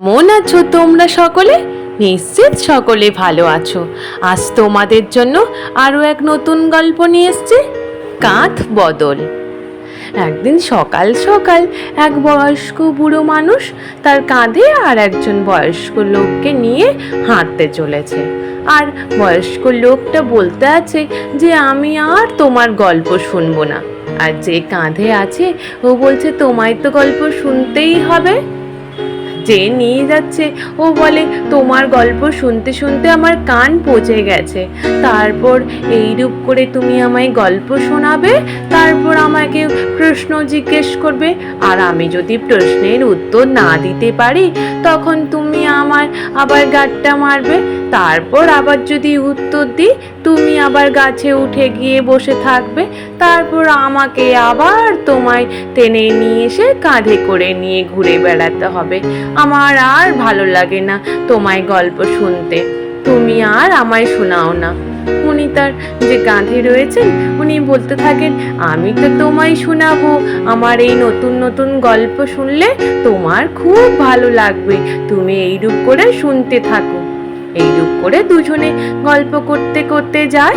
মন আছো তোমরা সকলে? নিশ্চিত সকলে ভালো আছো। আজ তোমাদের জন্য আরও এক নতুন গল্প নিয়ে এসছে, কাঁধ বদল। একদিন সকাল সকাল এক বয়স্ক বুড়ো মানুষ তার কাঁধে আর একজন বয়স্ক লোককে নিয়ে হাঁটতে চলেছে। আর বয়স্ক লোকটা বলতে আছে যে, আমি আর তোমার গল্প শুনব না। আর যে কাঁধে আছে, ও বলছে, তোমায় তো গল্প শুনতেই হবে। যে নিয়ে যাচ্ছে। ও বলে, তোমার গল্প শুনতে শুনতে আমার কান পচে গেছে। তারপর এইরূপ করে তুমি আমায় গল্প শোনাবে, তারপর আমাকে প্রশ্ন জিজ্ঞেস করবে। আর আমি যদি প্রশ্নের উত্তর না দিতে পারি, তখন তুমি আমার আবার গাটটা মারবে। তারপর আবার যদি উত্তর দিই তুমি আবার গাছে উঠে গিয়ে বসে থাকবে। তারপর আমাকে আবার তোমায় টেনে নিয়ে এসে কাঁধে করে নিয়ে ঘুরে বেড়াতে হবে। আমার আর ভালো লাগে না তোমায় গল্প শুনতে। তুমি আর আমায় শোনাও না। উনি তার যে কাঁধে রয়েছেন, উনি বলতে থাকেন, আমি তো তোমায় শোনাবো। আমার এই নতুন নতুন গল্প শুনলে তোমার খুব ভালো লাগবে। তুমি এইরূপ করে শুনতে থাকো। এইরূপ করে দুজনে গল্প করতে করতে যায়।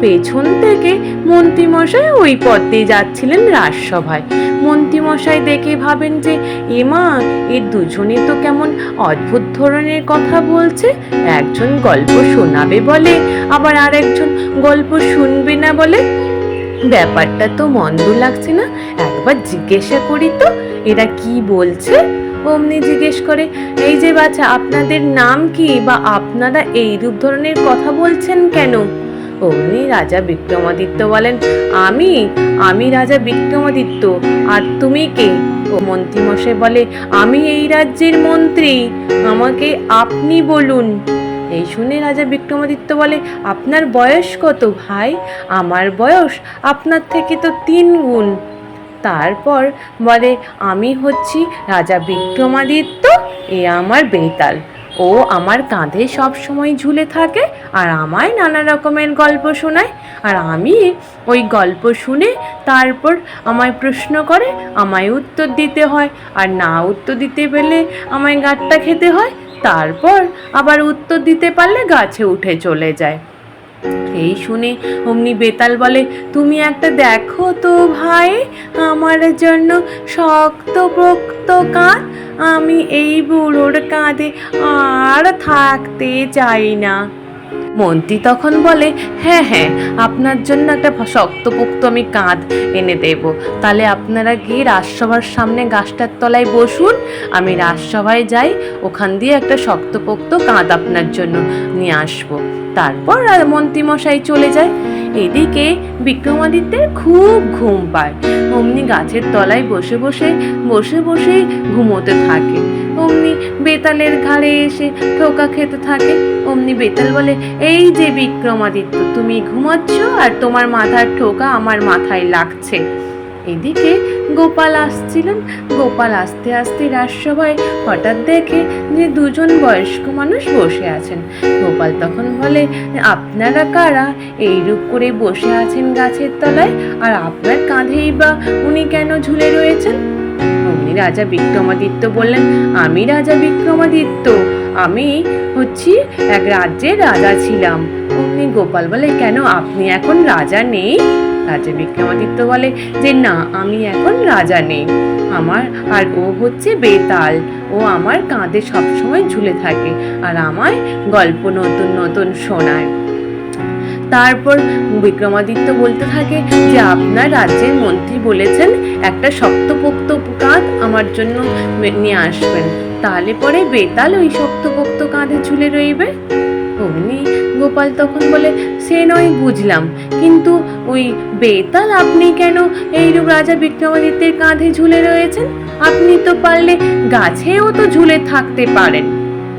পেছন থেকে মন্ত্রীমশাই ওই পথ দিয়ে যাচ্ছিলেন রাজসভায়। মন্ত্রীমশাই দেখে ভাবেন যে এমা এ দুজনে তো কেমন অদ্ভুত ধরনের কথা বলছে। একজন গল্প শোনাবে বলে, আবার আর একজন গল্প শুনবে না বলে। ব্যাপারটা তো মন্দ লাগছে না। একবার জিজ্ঞাসা করি তো, এরা কি বলছে? অমনি জিজ্ঞেস করে, এই যে বাচ্চা আপনাদের নাম কি বা আপনারা এইরূপ ধরনের কথা বলছেন কেন? অমনি রাজা বিক্রমাদিত্য বলেন, আমি আমি রাজা বিক্রমাদিত্য, আর তুমি কে? ও মন্ত্রীমশাই বলে, আমি এই রাজ্যের মন্ত্রী, আমাকে আপনি বলুন। এই শুনে রাজা বিক্রমাদিত্য বলে, আপনার বয়স কত ভাই? আমার বয়স আপনার থেকে তো তিন গুণ। তারপর বলে, আমি হচ্ছি রাজা বিক্রমাদিত্য, এ আমার বেতাল। ও আমার কাঁধে সব সময় ঝুলে থাকে আর আমায় নানা রকমের গল্প শোনায়। আর আমি ওই গল্প শুনে তারপর আমায় প্রশ্ন করে, আমায় উত্তর দিতে হয়। আর না উত্তর দিতে পেলে আমায় গাঁটটা খেতে হয়। তারপর আবার উত্তর দিতে পারলে গাছে উঠে চলে যায়। এই শুনে অমনি বেতাল বলে, তুমি একটা দেখো তো ভাই, আমার জন্য শক্ত পোক্ত কাঁধ। আমি এই বুড়োর কাঁধে আর থাকতে চাই না। মন্ত্রী তখন বলে হ্যাঁ হ্যাঁ আপনার জন্য একটা শক্তপোক্ত আমি কাঁধ এনে দেব। তাহলে আপনারা গিয়ে রাজসভার সামনে গাছটার তলায় বসুন। আমি রাজসভায় যাই, ওখান দিয়ে একটা শক্তপোক্ত কাঁধ আপনার জন্য নিয়ে আসব। তারপর মন্ত্রীমশাই চলে যায়। এদিকে বিক্রমাদিত্যের খুব ঘুম পায়। অমনি গাছের তলায় বসে বসে বসে বসে ঘুমোতে থাকে। অমনি বেতালের ঘাড়ে এসে ঠোকা খেতে থাকে। অমনি বেতাল বলে, এই যে বিক্রমাদিত্য, তুমি ঘুমাচ্ছ আর তোমার মাথার ঠোকা আমার মাথায় লাগছে। এদিকে গোপাল আসছিলেন। গোপাল আস্তে আস্তে রাজসভায় হঠাৎ দেখে যে দুজন বয়স্ক মানুষ বসে আছেন। গোপাল তখন বলে, আপনারা কারা? এইরূপ করে বসে আছেন গাছের তলায়, আর আপনার কাঁধেই বা উনি কেন ঝুলে রয়েছেন? অমনি রাজা বিক্রমাদিত্য বললেন, আমি রাজা বিক্রমাদিত্য। আমি হচ্ছি এক রাজ্যের রাজা ছিলাম। অমনি গোপাল বলে, কেন? আপনি এখন রাজা নেই? রাজা বিক্রমাদিত্য বলে যে, না, আমি এখন রাজা নেই। আমার, আর ও হচ্ছে বেতাল। ও আমার কাঁধে সবসময় ঝুলে থাকে আর আমায় গল্প নতুন নতুন শোনায়। তারপর বিক্রমাদিত্য বলতে থাকে যে, আপনার রাজ্যের মন্ত্রী বলেছেন একটা শক্তপোক্ত কাঁধ আমার জন্য নিয়ে আসবেন। তাহলে পরে বেতাল ওই শক্তপোক্ত কাঁধে ঝুলে রইবে? অমনি গোপাল তখন বলে, সে নয়, বুঝলাম। কিন্তু ওই বেতাল, আপনি কেন এইরূপ রাজা বিক্রমাদিত্যের কাঁধে ঝুলে রয়েছেন? আপনি তো পারলে গাছেও তো ঝুলে থাকতে পারেন।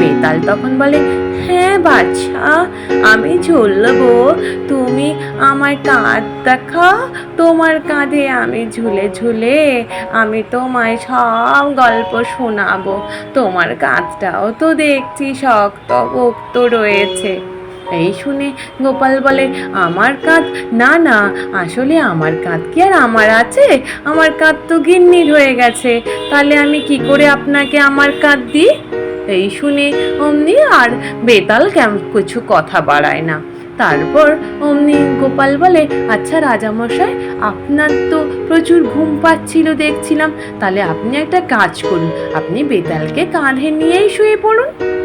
বেতাল তখন বলে হ্যাঁ বাচ্চা আমি ঝুলবো। তুমি আমার কাঁধ দেখাও তোমার কাঁধে আমি ঝুলে ঝুলে আমি তোমায় সব গল্প শোনাবো। তোমার কাঁধটাও তো দেখছি, শক্ত পোক্ত রয়েছে। এই শুনে গোপাল বলে, আমার কাঁধ? না না, আসলে আমার কাঁধ কি আর আমার আছে? আমার কাঁধ তো গিন্নির হয়ে গেছে। তাহলে আমি কি করে আপনাকে আমার কাঁধ দিই? এই শুনে অমনি আর বেতাল কেমন কিছু কথা বাড়ায় না। তারপর অমনি গোপাল বলে আচ্ছা রাজামশাই, আপনার তো প্রচুর ঘুম পাচ্ছিল দেখছিলাম। তাহলে আপনি একটা কাজ করুন। আপনি বেতালকে কাঁধে নিয়েই শুয়ে পড়ুন।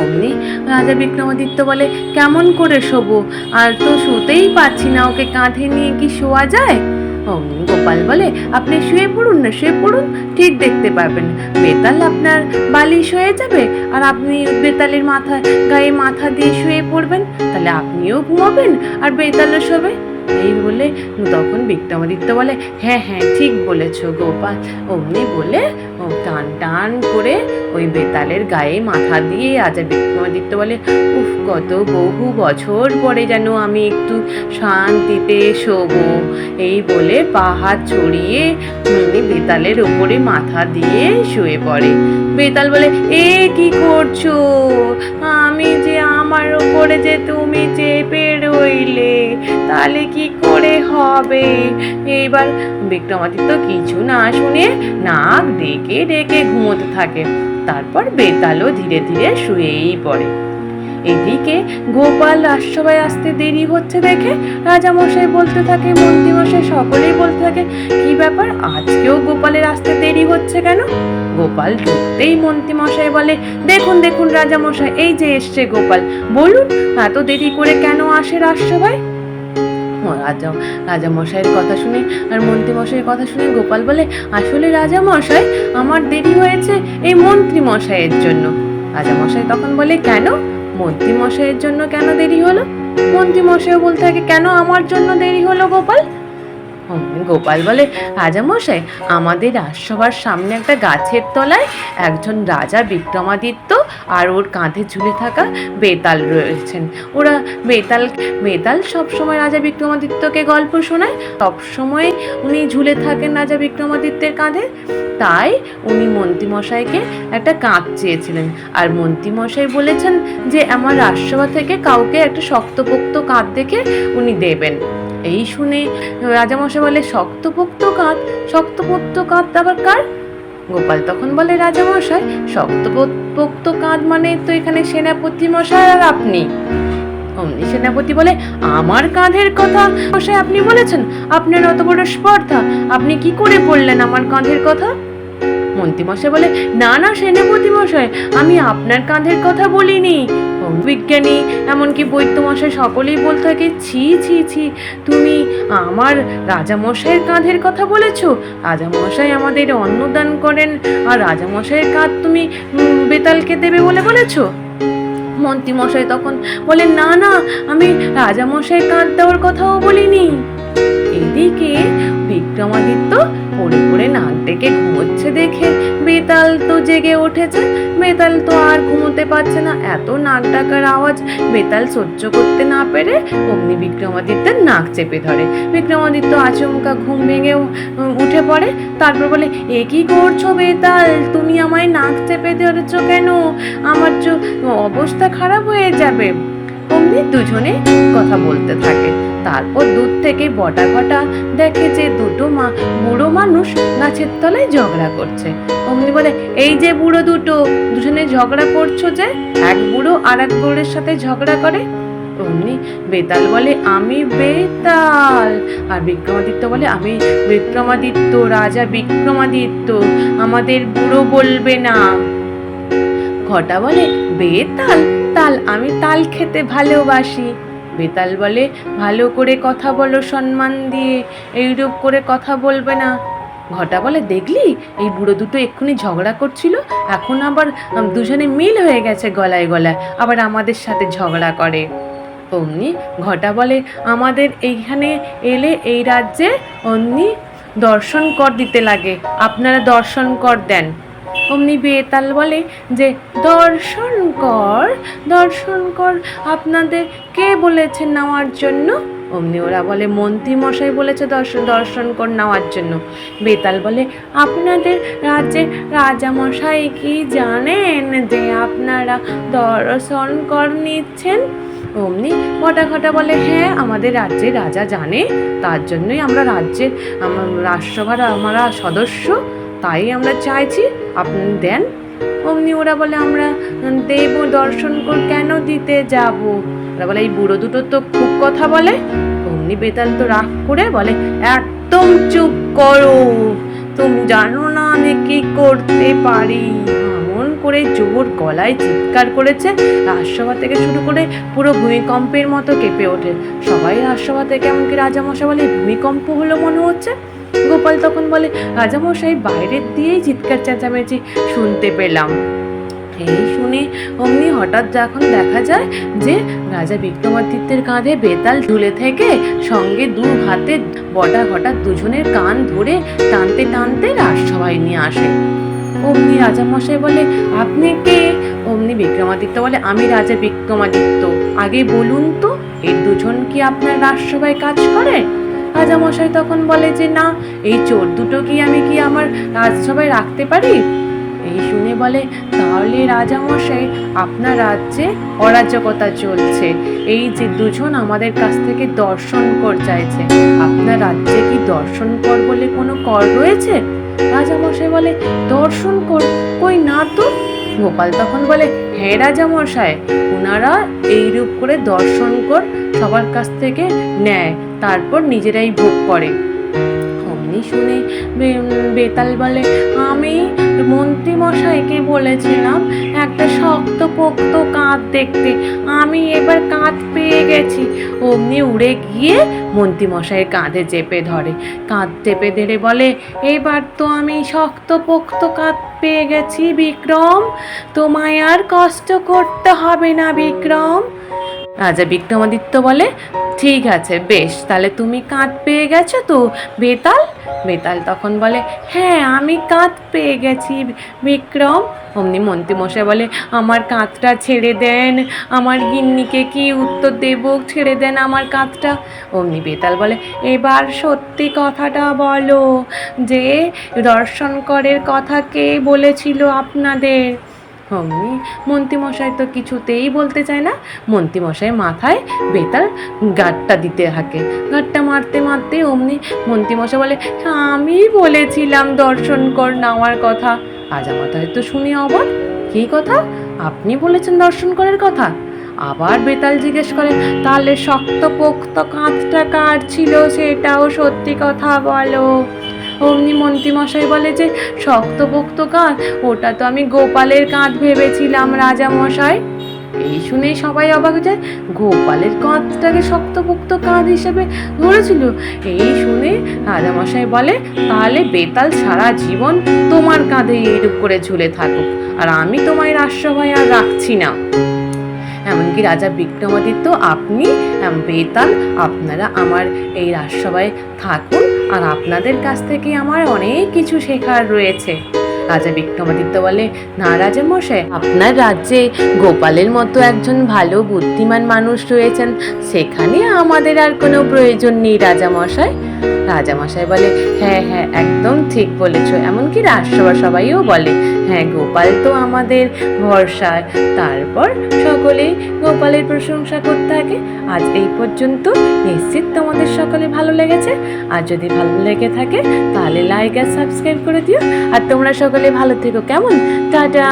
অমনি রাজা বিক্রমাদিত্য বলে, কেমন করে শোবো? আর তো শুতেই পাচ্ছি না, ওকে কাঁধে নিয়ে কি শোয়া যায়? অমনি গোপাল বলে, আপনি শুয়ে পড়ুন না, শুয়ে পড়ুন, ঠিক দেখতে পারবেন। বেতাল আপনার বালিশ হয়ে যাবে, আর আপনি বেতালের মাথা গায়ে মাথা দিয়ে শুয়ে পড়বেন। তাহলে আপনিও ঘুমাবেন, আর বেতালও শোবে। এই বলে তখন বিক্রমাদিত্য বলে হ্যাঁ হ্যাঁ ঠিক বলেছ গোপাল। অমনি বলে টান টান করে ওই বেতালের গায়ে মাথা দিয়ে আজ বিক্রমাদিত্য বলে, উফ, কত বহু বছর পরে যেন আমি একটু শান্তিতে শোবো। এই বলে পাহাড় ছড়িয়ে উনি বেতালের ওপরে মাথা দিয়ে শুয়ে পড়ে। বেতাল বলে, এ কি করছ? আমি যে আমার ওপরে যে তুমি চেপে রইলে তাহলে কি করে হবে? এইবার বিক্রমাদিত্য কিছু না শুনে নাক ডেকে ডেকে ঘুমোতে থাকে। তারপর বেতালও ধীরে ধীরে শুয়েই পড়ে। এদিকে গোপাল রাজসভায় আসতে দেরি হচ্ছে দেখে রাজামশাই বলতে থাকে, মন্ত্রীমশাই সকলেই বলতে থাকে, কি ব্যাপার? আজকেও গোপালের আসতে দেরি হচ্ছে কেন? গোপাল ঢুকতেই মন্ত্রীমশাই বলে, দেখুন দেখুন রাজামশাই এই যে এসছে গোপাল। বলুন, এত দেরি করে কেন আসে রাজসভায়? রাজা রাজামশাইয়ের কথা শুনে আর মন্ত্রীমশাইয়ের কথা শুনে গোপাল বলে, আসলে রাজামশাই আমার দেরি হয়েছে এই মন্ত্রী মশাইয়ের জন্য। রাজামশাই তখন বলে, কেন? মন্ত্রী মশাইয়ের জন্য কেন দেরি হলো? মন্ত্রী মশাইও বলতে থাকে, কেন আমার জন্য দেরি হলো গোপাল? গোপাল বলে রাজামশাই আমাদের রাজসভার সামনে একটা গাছের তলায় একজন রাজা বিক্রমাদিত্য আর ওর কাঁধে ঝুলে থাকা বেতাল রয়েছেন। ওরা বেতাল বেতাল সবসময় রাজা বিক্রমাদিত্যকে গল্প শোনায়। সবসময় উনি ঝুলে থাকেন রাজা বিক্রমাদিত্যের কাঁধে। তাই উনি মন্ত্রীমশাইকে একটা কাঁধ চেয়েছিলেন। আর মন্ত্রীমশাই বলেছেন যে, আমার রাজসভা থেকে কাউকে একটা শক্তপোক্ত কাঁধ দেখে উনি দেবেন। এই শুনে রাজামশাই বলে, শক্তপোক্ত কাঁধ শক্তপোক্ত কাঁধ আবার কার? গোপাল তখন বলে, রাজামশাই, শক্তপোক্ত কাঁধ মানে তো এখানে সেনাপতি মশাই আর আপনি। অমনি সেনাপতি বলে, আমার কাঁধের কথা মশাই আপনি বলেছেন? আপনার অত বড় স্পর্ধা, আপনি কি করে বললেন আমার কাঁধের কথা? মন্ত্রীমশাই বলে, না না, সেনাপতি মশাই, আমি আপনার কাঁধের কথা বলিনি। বিজ্ঞানী, এমনকি বৈদ্যমশাই সকলেই বলতে থাকে, ছি ছি ছি, তুমি আমার রাজামশাইয়ের কাঁধের কথা বলেছ? রাজামশাই আমাদের অন্নদান করেন, আর রাজামশাইয়ের কাঁধ তুমি বেতালকে দেবে বলে বলেছ? মন্ত্রীমশাই তখন বলে না না, আমি রাজামশাই কাঁধ দেওয়ার কথাও বলিনি। এদিকে বিক্রমাদিত্য পড়ে ডেকে ঘুমোচ্ছে দেখে। বেতাল তো জেগে উঠেছে, বেতাল তো আর ঘুমোতে পারছে না। এত নাক ডাকার আওয়াজ। বেতাল সহ্য করতে না পেরে অগ্নি বিক্রমাদিত্যের নাক চেপে ধরে। বিক্রমাদিত্য আচমকা ঘুম ভেঙে উঠে পড়ে। তারপর বলে, এ কি করছ বেতাল? তুমি আমায় নাক চেপে ধরেছো কেন? আমার অবস্থা খারাপ হয়ে যাবে। অমনি দুজনে কথা বলতে থাকে। তারপর দূর থেকে বটা ঘটা দেখে যে দুটো মা, বুড়ো মানুষ গাছের তলায় ঝগড়া করছে। অমনি বলে, এই যে বুড়ো দুটো, দুজনে ঝগড়া করছ যে? এক বুড়ো আর এক বুড়োর সাথে ঝগড়া করে? অমনি বেতাল বলে, আমি বেতাল। আর বিক্রমাদিত্য বলে, আমি বিক্রমাদিত্য, রাজা বিক্রমাদিত্য, আমাদের বুড়ো বলবে না। ঘটা বলে, বেতাল? তাল, আমি তাল খেতে ভালোবাসি। বেতাল বলে, ভালো করে কথা বলো সম্মান দিয়ে, এইরূপ করে কথা বলবে না। ঘটা বলে, দেখলি? এই বুড়ো দুটো এক্ষুনি ঝগড়া করছিল, এখন আবার দুজনে মিল হয়ে গেছে গলায় গলায়, আবার আমাদের সাথে ঝগড়া করে। অমনি ঘটা বলে, আমাদের এইখানে এলে এই রাজ্যে অমনি দর্শন কর দিতে লাগে, আপনারা দর্শন কর দেন। অমনি বেতাল বলে যে, দর্শন কর দর্শন কর, আপনাদের কে বলেছে নেওয়ার জন্য? অমনি ওরা বলে মন্ত্রী মশাই বলেছে দর্শন দর্শন কর নেওয়ার জন্য। বেতাল বলে, আপনাদের রাজ্যে রাজামশাই কি জানেন যে আপনারা দর্শন কর নিচ্ছেন? অমনি ঘটা বলে হ্যাঁ আমাদের রাজ্যে রাজা জানে। তার জন্যই আমরা রাজ্যের, আমার রাজসভার আমরা সদস্য। তাই আমরা চাইছি, আপনি দেন। অমনি ওরা বলে, আমরা দেব দর্শন কেন দিতে যাব? ওরা বলে, এই বুড়ো দুটো তো খুব কথা বলে। অমনি বেতাল তো রাগ করে বলে, একদম চুপ করো। তুমি জানো না আমি কি করতে পারি? এমন করে জোর গলায় চিৎকার করেছে। রাজসভা থেকে শুরু করে পুরো ভূমিকম্পের মতো কেঁপে ওঠে। সবাই রাজসভা থেকে, এমনকি রাজামশা বলে, ভূমিকম্প হলো মনে হচ্ছে? গোপাল তখন বলে, রাজামশাই, বাইরের দিয়েই চিৎকার চেঁচামেচি শুনতে পেলাম। এই শুনে অমনি হঠাৎ যখন দেখা যায় যে রাজা বিক্রমাদিত্যের কাঁধে বেতাল ঝুলে থেকে সঙ্গে দু হাতে বটা হঠাৎ দুজনের কান ধরে টানতে টানতে রাজসভায় নিয়ে আসে। অমনি রাজামশাই বলে, আপনি কে? অমনি বিক্রমাদিত্য বলে, আমি রাজা বিক্রমাদিত্য। আগে বলুন তো এই দুজন কি আপনার রাজসভায় কাজ করে? রাজামশাই তখন বলে যে, না, এই চোর দুটো কি আমি কি আমার রাজসভায় রাখতে পারি? এই শুনে বলে, তাহলে রাজামশাই, আপনার রাজ্যে অরাজকতা চলছে। এই যে দুজন আমাদের কাছ থেকে দর্শন কর চাইছে। আপনার রাজ্যে কি দর্শন কর বলে কোনো কর রয়েছে? রাজামশাই বলে, দর্শন কর? কই না তো? গোপাল তখন বলে হ্যাঁ রাজামশাই ওনারা এইরূপ করে দর্শন কর, সবার কাছ থেকে নেয় তারপর নিজেরাই ভোগ করে। অমনি শুনে বেতাল বলে, আমি মন্ত্রীমশাইকে বলেছিলাম একটা শক্ত পোক্ত কাঁধ দেখতে। আমি এবার কাঁধ পেয়ে গেছি। অমনি উড়ে গিয়ে মন্ত্রীমশাইয়ের কাঁধে চেপে ধরে। কাঁধ চেপে ধরে বলে, এবার তো আমি শক্ত পোক্ত কাঁধ পেয়ে গেছি, বিক্রম। তোমায় আর কষ্ট করতে হবে না, বিক্রম। রাজা বিক্রমাদিত্য বলে, ঠিক আছে, বেশ, তাহলে তুমি কাঁধ পেয়ে গেছো তো, বেতাল? বেতাল তখন বলে হ্যাঁ আমি কাঁধ পেয়ে গেছি, বিক্রম। অমনি মন্ত্রীমশাই বলে, আমার কাঁধটা ছেড়ে দেন, আমার গিন্নিকে কি উত্তর দেব? ছেড়ে দেন আমার কাঁধটা অমনি বেতাল বলে, এবার সত্যি কথাটা বলো যে দর্শন করের কথা কে বলেছিল আপনাদের? অমনি মন্ত্রীমশাই তো কিছুতেই বলতে চায় না। মন্ত্রীমশাই মাথায় বেতাল গাঁটটা দিতে থাকে গাঁটটা মারতে মারতে অমনি মন্ত্রীমশাই বলে, আমি বলেছিলাম দর্শন কর নেওয়ার কথা। রাজা মাথায় তো শুনে অবাক। কী কথা? আপনি বলেছেন দর্শন করার কথা। আবার বেতাল জিজ্ঞেস করে, তাহলে শক্ত পোক্ত কাঁধটা কার ছিল সেটাও সত্যি কথা বলো। অমনি মন্ত্রীমশাই বলে যে শক্তপোক্ত কাঁধ ওটা তো আমি গোপালের কাঁধ ভেবেছিলাম রাজা মশাই এই শুনেই সবাই অবাক যায়। গোপালের কাঁধটাকে শক্তপোক্ত কাঁধ হিসেবে ধরেছিল। এই শুনে রাজামশাই বলে, তাহলে বেতাল সারা জীবন তোমার কাঁধে এইরূপ করে ঝুলে থাকুক, আর আমি তোমায় রাজসভায় আর রাখছি না। এমনকি রাজা বিক্রমাদিত্য, আপনি বেতাল, আপনারা আমার এই রাজসভায় থাকুন আর আপনাদের কাছ থেকে আমার অনেক কিছু শেখার রয়েছে। রাজা বিক্রমাদিত্য বলে, না রাজা মশাই, আপনার রাজ্যে গোপালের মতো একজন ভালো বুদ্ধিমান মানুষ রয়েছেন, সেখানে আমাদের আর কোনো প্রয়োজন নেই রাজা মশাই। রাজামশাই বলে হ্যাঁ হ্যাঁ একদম ঠিক বলেছ। এমনকি রাজসভা সবাইও বলে হ্যাঁ গোপাল তো আমাদের ভরসা তারপর সকলেই গোপালের প্রশংসা করতে থাকে। আজ এই পর্যন্ত নিশ্চিত তোমাদের সকলে ভালো লেগেছে। আর যদি ভালো লেগে থাকে, তাহলে লাইক আর সাবস্ক্রাইব করে দিও। আর তোমরা সকলে ভালো থেকো। কেমন? টাটা!